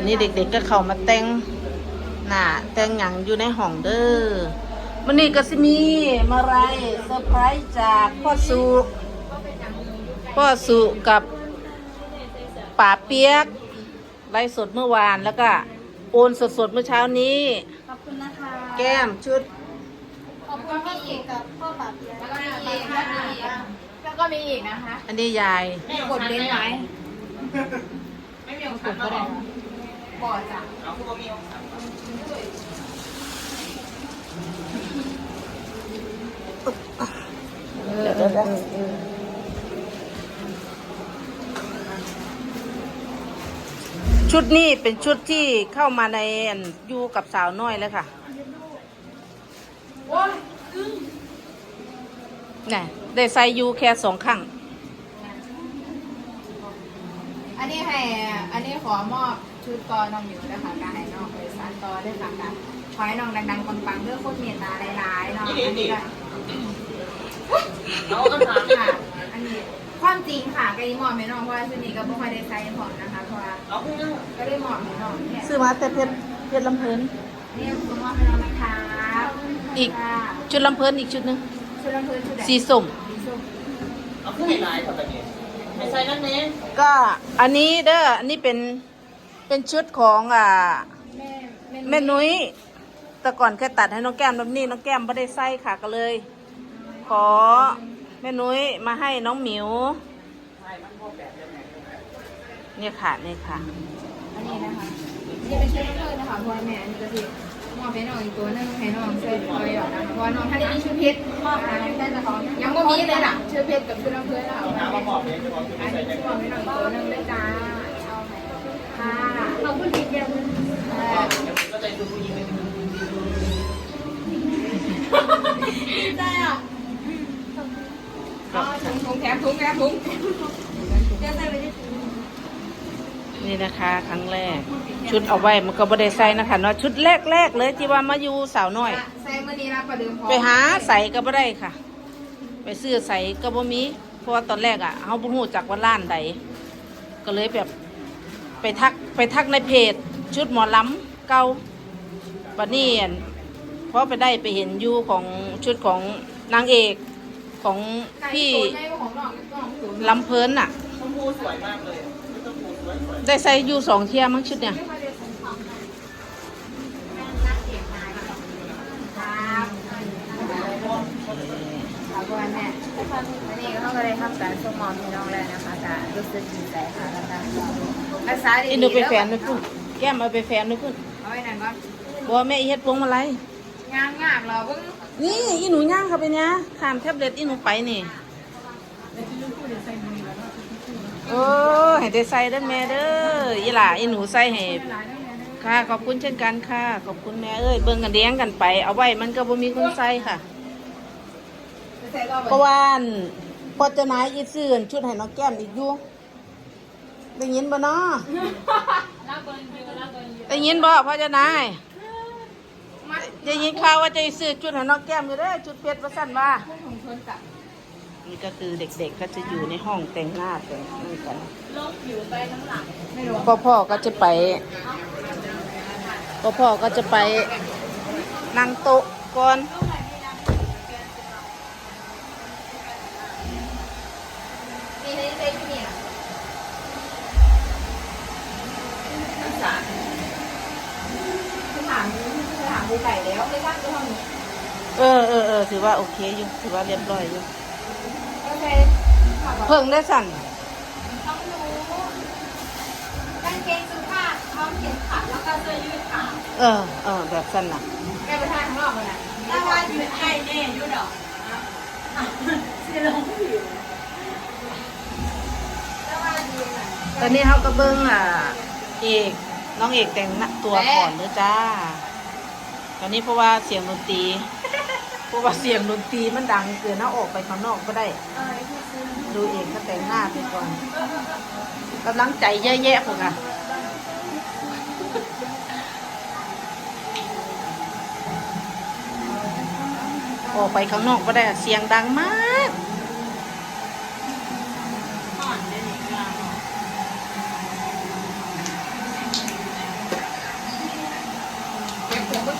วันนี้เด็กๆก็เข้ามาแต่งหน้าแต่งหยังอยู่ในห้องเด้อวันนี้ก็สิมีมาไรเซอร์ไพรส์จากพ่อสุพ่อสุกับป่าเปียกไลฟ์สดเมื่อวานแล้วก็โอนสดๆเมื่อเช้านี้ ขอบคุณนะคะแก้มชุด ขอบคุณพี่อีกกับพ่อปรับเปียแล้วก็มีอีกแล้วก็มีอีกแล้วก็มีอีกนะคะอันนี้ยาย กดเล่นไหมไม่มีของฉันก็ได้ บอจ้ะเดี๋ยวเดี๋ยวเดี๋ยวชุดนี้เป็นชุดที่เข้ามาในอยู่กับสาวน้อยแล้วค่ะนี่ได้ใส่อยูแค่สองข้ง อันนี้ให้อันนี้ขอมอบชุดกอน้องอยู่นะคะการให้น้องบริษัทกอด้วยค่ะการขอให้น้องดังๆปังๆเรื่องคนเมียตาหลายๆเนาะอันนี้ก็เอาคำถามค่ะ อันนี้ความจริงค่ะก็อีหมอบให้น้องเพราะว่าชุดนี้ก็ไม่ค่อยได้ใส่พอนะคะเพราะว่าเอาขึ้นนะก็ได้หมอบให้น้องเนี่ยซื้อมาแต่เพชรเพชรลำเพลินนี่คุณมอบให้น้องนะคะอีกค่ะชุดลำเพลินอีกชุดหนึงชุดลำเพลินชุดไหนสีส้มสีส้มเอาขึ้นหลายๆครับแบบนี้ ไม่ใส่นั่นเองก็อันนี้เด้ออันนี้เป็นเป็นชุดของอ่าแม่แม่นุ้ยแต่ก่อนเคยตัดให้น้องแก้มแบบนี้น้องแก้มไม่ได้ใส่ค่ะก็เลย ขอแม่นุ้ยมาให้น้องหมิวเนี่ยค่ะนี่ค่ะ อันนี้นะคะนี่เป็นชุดลำเพลินนะคะเพราะว่าแม่อันนี้ก็คือ มอบให้น้องอีกตัวหนึงให้น้องเสื้อคอยหยอดนะคะเพราะว่าน้องท่านนี้มีชุดเพชรมอบให้ได้แต่ของยังไม่มีเลยล่ะชุดเพชรกับชุดลำเพลินเราเอาเอาน้ำไว้มาบอกเลยจะบอกที่อัไม่นใส่นี้ใจมอบให้น้องอีกตัวหนึงด้วยจ้าเอาไหมค่ะขอบคุณพี่เดียวนึงก็ใจดูผู้หญิงเลยได้อะเอาถุงถุงแถมถุงแถมถุงเดี๋ยวใส่ไปที่ถุง นี่นะคะครั้งแรก ชุดเอาไว้มันก็บ่ได้ใส่นะคะเนาะชุดแรกๆเลยที่ว่ามาอยู่สาวน้อย ใส่มื่อนี้รับประเดิมพอไปหาใส่ก็บ่ได้ค่ะ ไปซื้อใส่ก็บ่มีเพราะว่าตอนแรกอะเฮาบ่ฮู้จักว่าร้านใดก็เลยแบบไปทักไปทักในเพจ ชุดหมอลำเก่าบัดนี้อั่นพอไปได้ไปเห็นอยู่ของชุดของนางเอกของพี่ในของน้องน้องถุงลำเพลินน่ะชมพูสวยมากเลย ได้ใส่อยู่สองเที่ยมั้งชุดเนี่ยไม่ค่อยได้ของของนะแม่นักเก็บมาครับขอบคุณแม่วันนี้ก็ต้องเลยทำการส่งมอบให้น้องแล้วนะคะจะรู้สึกดีใจค่ะแล้วก็รักษาดีอินดูไปแฟนด้วยพุ่นแก้มเอาไปแฟนด้วยพุ่นเอาไว้นั่นก่อนบอกว่าแม่อีเฮ็ดพวงมาลัยงานงากเราเพิ่ง นี่อีหนูย่างเข้าไปเนี่ยข้ามแท็บเล็ตอีหนูไปนี่ โอ้ให้ได้ใส่เด้อแม่เด้ออีหล่าอีหนูใส่ให้ค่ะ ขอบคุณเช่นกันค่ะ ขอบคุณแม่เอ้ยเบิ่งกันเลี้ยงกันไป เอาไว้มันก็บ่มีคนใส่ค่ะใส่รอบเพราะว่าอั่นพอจะนายอีซื้อชุดให้น้องแก้มอีกอยู่ได้ยินบ่เนาะได้ยินบ่พ่อจะนายได้ยินข่าวว่าจะซื้อชุดให้น้องแก้มอยู่เด้อชุดเพชรว่าซั่นว่าของช นกับนี่ก็คือเด็กๆก็จะอยู่ในห้องแต่งหน้าแต่งนี่กันไม่รู้พ่อพ่อก็จะไปพ่อพ่อก็จะไปนั่งโต๊ะก่อนมีให้ใส่ที่นี่คือถามคือถามดูไก่แล้วไม่ทราบจะทำนี้เออเออเออถือว่าโอเคอยู่ถือว่าเรียบร้อยอยู่ โอเคขับรถเพิ่งได้สั่นต้องรู้กางเกงสุภาพพร้อมเข็มขัดแล้วก็เสื้อยืดขาวเออเออแบบสั่นน่ะแกไปทานข้างนอกเลยนะตะวันยืดไอ้แน่ยืดดอกเสื้อลงผิวตะวันยืดอะตอนนี้เขาก็เบิ้งอะเอกน้องเอกแต่งหน้าตัวก่อนเด้อจ้า ตอนนี้เพราะว่าเสียงดนตรี เพราะว่าเสียงดนตรีมันดังเกินเอาออกไปข้างนอกก็ได้ ดูเองก็แต่งหน้าไปก่อนกำลังใจแย่ๆพวกค่ะออกไปข้างนอกก็ได้เสียงดังมาก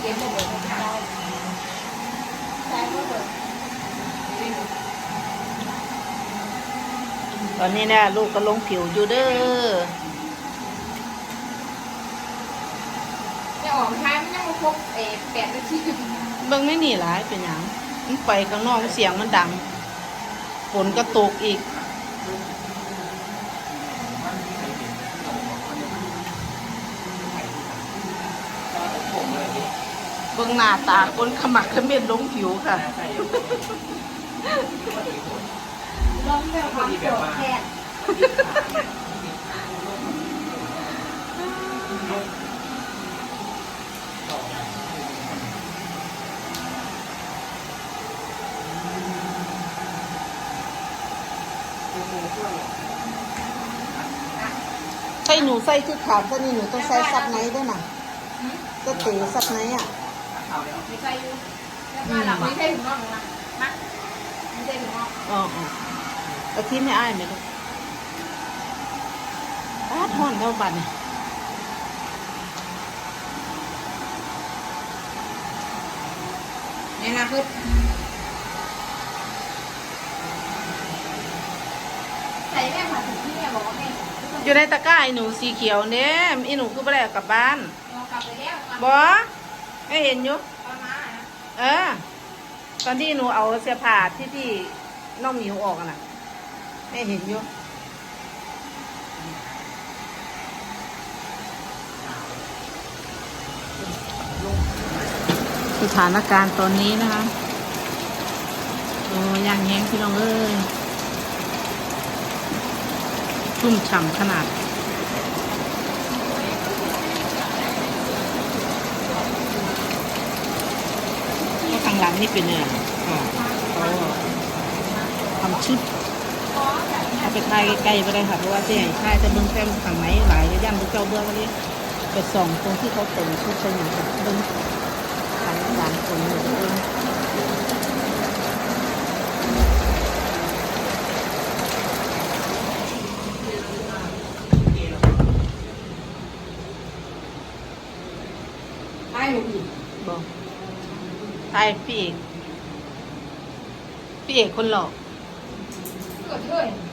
ต็มหมดเลยทุกอย่างใช่ก็เปิด ตอนนี้เนี่ยลูกก็ลงผิวอยู่เด้อจะออกท้ายมันยังมาครบเอแปดนาทีเบิ่งไม่หนีหลายเป็นหยังมันไปข้างนอกเสียงมันดังฝนก็ตกอีกเบิ่งหน้าตาคนขมักเขม้นลงผิวค่ะ ร้องแบบความโกรธแค้นใช่หนูใส่ชุดขาวซะนี่หนูต้องใส่ซับไนท์ด้วยนะจะเตะซับไนท์อะไม่ใช่อยู่แล้วก็หลังไม่ใช่ถุงน่องนะมาไม่ใช่ถุงน่องอ๋อ อ๋อเอาทิ้งให้อ้ายไหมลูกอ้าทอนเท่าบัตรเนี่ยในอนาคตใส่แม่ผ่าถึงที่แม่บอกว่าแม่อยู่ในตะกร้าไอ้หนูสีเขียวเนี่ยไอ้หนูคือไม่ได้เอากลับบ้านเรากลับไปแล้วกลับบอไม่เห็นอยู่ประมาณนะเออ ตอนที่หนูเอาเสื้อผ้าที่ที่น้องหมิวออกอะน่ะ ไม่เห็นอยู่สถานการณ์ตอนนี้นะคะ โอ้ย่างแย้งพี่น้องเอ้ยชุ่มฉ่ำขนาดก็ทางหลังนี่เป็นเนี่ยค่ะเขาทำชุด เอาไปถ่ายใกล้ๆไปได้ค่ะเพราะว่าที่ไหนถ่ายจะเบิ้งแฟ้มฝั่งไหนหลายจะย่ำพวกเจ้าเบื้องวันนี้ไปส่องตรงที่เขาแต่งชุดช่ไหมคะเบิ้งทางหลังคนอยู่เองไอ้หนูอีกบอกถ่ายพี่เอกพี่เอกคนหล่อเกิดด้วยมีบอสใส่เสื้อสีม่วงอยู่กับคุณ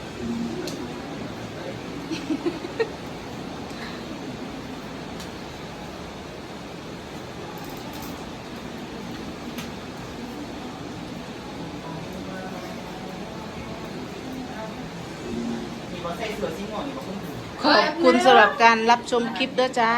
ขอบคุณสำหรับการรับชมคลิปด้วยจ้า